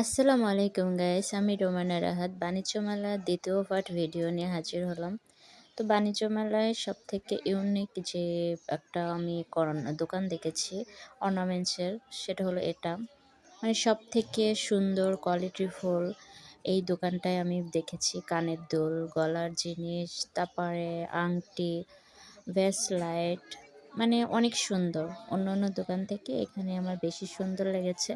আসসালামু আলাইকুম গাইস আমি রোমানা রাহাত বাণিজ্য মেলার দ্বিতীয় পার্ট ভিডিও নিয়ে হাজির হলাম। তো বাণিজ্য মেলায় সব থেকে ইউনিক যে একটা আমি দোকান দেখেছি অর্নামেন্টসের সেটা হলো এটা। মানে সব থেকে সুন্দর কোয়ালিটি ফুল এই দোকানটায় আমি দেখেছি। কানের দুল, গলার জিনিস, তারপরে আংটি ভেস লাইট মানে অনেক সুন্দর। অন্য অন্য দোকান থেকে এখানে আমার বেশি সুন্দর লেগেছে।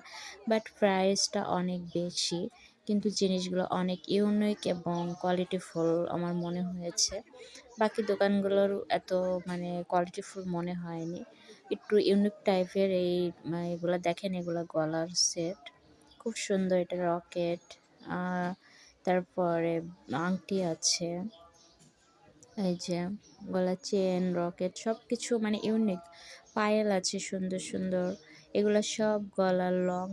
বাট প্রাইসটা অনেক বেশি। কিন্তু জিনিসগুলো অনেক ইউনিক এবং কোয়ালিটিফুল আমার মনে হয়েছে। বাকি দোকানগুলোর এত মানে কোয়ালিটিফুল মনে হয়নি। একটু ইউনিক টাইপের এই মানে এগুলো দেখেন, এগুলো গলার সেট খুব সুন্দর, এটা রকেট তারপরে আংটি আছে। এই যে গলা চেন রকেট সব কিছু মানে ইউনিক পায়েল আছে সুন্দর সুন্দর। এগুলো সব গলার লং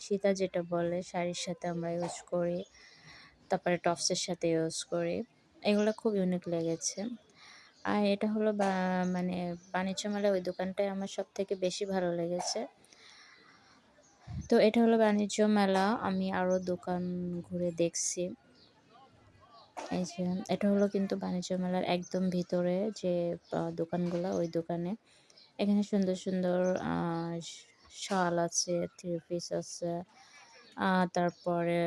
সীতা যেটা বলে, শাড়ির সাথে আমরা ইউজ করি। তারপরে টপসের সাথে ইউজ করি। এগুলো খুব ইউনিক লেগেছে। আর এটা হলো মানে বাণিজ্য মেলায় ওই দোকানটাই আমার সব থেকে বেশি ভালো লেগেছে। তো এটা হলো বাণিজ্য মেলা। আমি আরও দোকান ঘুরে দেখছি। এই যে, এটা হলো কিন্তু বাণিজ্য মেলার একদম ভিতরে যে দোকানগুলো ওই দোকানে। এখানে সুন্দর সুন্দর শাল আছে থ্রি পিস আছে তারপরে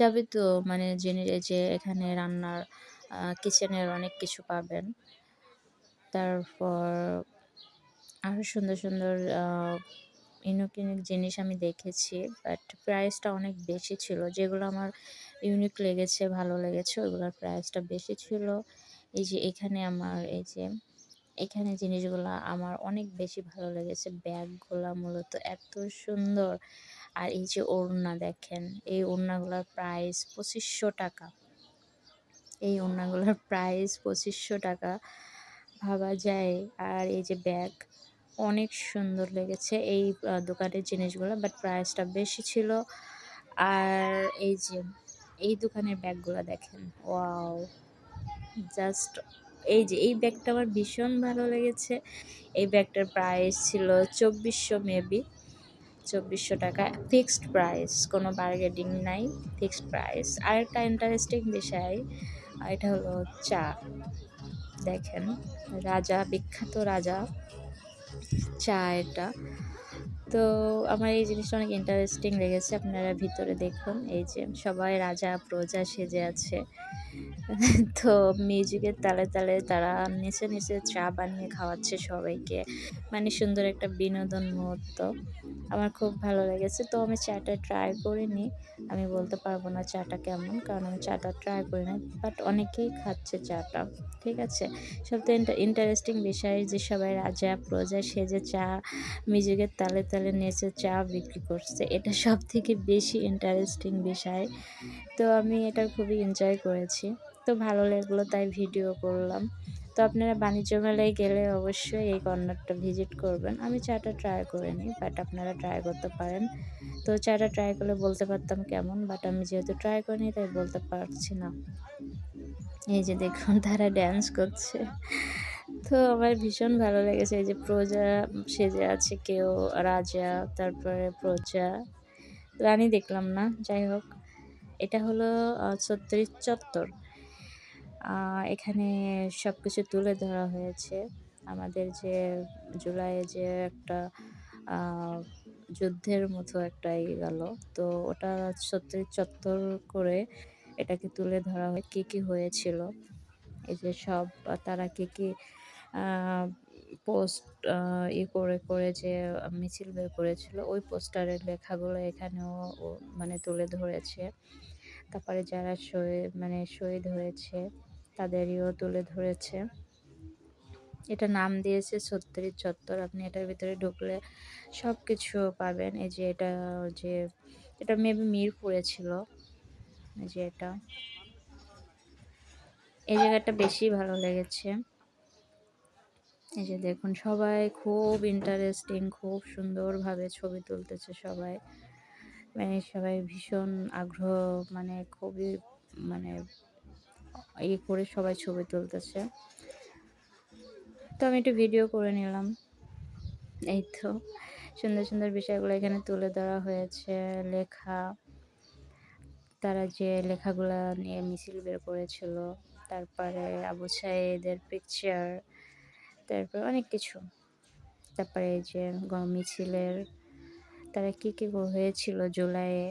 যাবে তো মানে জেনে যে এখানে রান্নার কিচেনের অনেক কিছু পাবেন। তারপর আরও সুন্দর সুন্দর ইউনিক ইউনিক জিনিস আমি দেখেছি বাট প্রাইসটা অনেক বেশি ছিল। যেগুলো আমার ইউনিক লেগেছে, ভালো লেগেছে, ওইগুলোর প্রাইসটা বেশি ছিল। এই যে এখানে আমার, এই যে এখানে জিনিসগুলো আমার অনেক বেশি ভালো লেগেছে। ব্যাগগুলো মূলত এত সুন্দর। আর এই যে ওড়না দেখেন, এই ওড়নাগুলোর প্রাইস পঁচিশশো টাকা। এই ওড়নাগুলোর প্রাইস পঁচিশশো টাকা ভাবা যায়। আর এই যে ব্যাগ অনেক সুন্দর লেগেছে এই দোকানের জিনিসগুলো বাট প্রাইসটা বেশি ছিল। আর এই যে, এই দোকানের ব্যাগগুলো দেখেন, ওয়াও। জাস্ট এই যে, এই ব্যাগটা আমার ভীষণ ভালো লেগেছে। এই ব্যাগটার প্রাইস ছিল চব্বিশশো মেবি চব্বিশশো টাকা। ফিক্সড প্রাইস কোনো বার্গেনিং নাই ফিক্সড প্রাইস আর একটা ইন্টারেস্টিং বিষয়, এটা হলো চা। দেখেন, রাজা, বিখ্যাত রাজা। চা এটা। তো আমার এই জিনিসটা অনেক ইন্টারেস্টিং লেগেছে, আপনারা ভিতরে দেখুন। এই যে সবাই রাজা, প্রজা সেজে আছে। তো মিউজিকের তালে তালে তারা নিচে নিচে চা বানিয়ে খাওয়াচ্ছে সবাইকে। মানে সুন্দর একটা বিনোদন মুহূর্ত। আমার খুব ভালো লেগেছে। তো আমি চাটা ট্রাই করিনি আমি বলতে পারব না চাটা কেমন, কারণ আমি চাটা ট্রাই করি না। বাট অনেকেই খাচ্ছে চাটা, ঠিক আছে? সবথেকে ইন্টারেস্টিং বিষয় যে সবাই রাজা, প্রজা সেজে চা মিউজিকের তালে তালে নেচে চা বিক্রি করছে। এটা সব থেকে বেশি ইন্টারেস্টিং বিষয়। তো আমি এটা খুবই এনজয় করেছি। তো ভালো লাগল তাই ভিডিও করলাম। তো আপনারা বাণিজ্য মেলায় গেলে অবশ্যই এই কর্নারটা ভিজিট করবেন। আমি চাটা ট্রাই করে নিই বাট আপনারা ট্রাই করতে পারেন। তো চাটা ট্রাই করলে বলতে পারতাম কেমন বাট আমি যেহেতু ট্রাই করিনি, তাই বলতে পারছি না। এই যে দেখুন, তারা ড্যান্স করছে। তো আমার ভীষণ ভালো লেগেছে। এই যে প্রজা সেজে আছে, কেউ রাজা, তারপরে প্রজা। রানী দেখলাম না, যাই হোক। এটা হলো ছত্রিশ চত্বর। এখানে সব কিছু তুলে ধরা হয়েছে। আমাদের যে জুলাইয়ে যে একটা যুদ্ধের মতো একটা ইয়ে গেল। তো ওটা ছত্রিশ চত্বর করে এটাকে তুলে ধরা হয়, কী কী হয়েছিল? এই যে সব, তারা কী কী পোস্ট ই করে করে যে, মিছিল বের করেছিল, ওই পোস্টারের লেখাগুলো এখানেও মানে তুলে ধরেছে। তারপরে যারা শহীদ মানে শহীদ হয়েছে, তাদেরইও তুলে ধরেছে। এটা নাম দিয়েছে ছত্রিশ চত্বর। আপনি এটার ভিতরে ঢুকলে সব কিছু পাবেন। এই যে এটা যে, এটা মেবি মিরপুরে ছিল। এই যে এটা। এই জায়গাটা বেশি ভালো লেগেছে। এই যে দেখুন, সবাই খুব ইন্টারেস্টিং খুব সুন্দরভাবে ছবি তুলতেছে সবাই। মানে সবাই ভীষণ আগ্রহ মানে খুবই মানে ইয়ে করে সবাই ছবি তুলতেছে। তো আমি একটু ভিডিও করে নিলাম। এই তো, সুন্দর সুন্দর বিষয়গুলো এখানে তুলে ধরা হয়েছে। লেখা, তারা যে লেখাগুলা নিয়ে মিছিল বের করেছিল, তারপরে আবু সাইদের পিকচার তারপর অনেক কিছু। তারপরে এই যে মিছিলের তারা কী কী হয়েছিল জুলাইয়ে?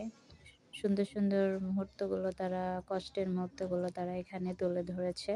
সুন্দর সুন্দর মুহূর্তগুলো তারা, কষ্টের মুহূর্তগুলো তারা এখানে তুলে ধরেছে।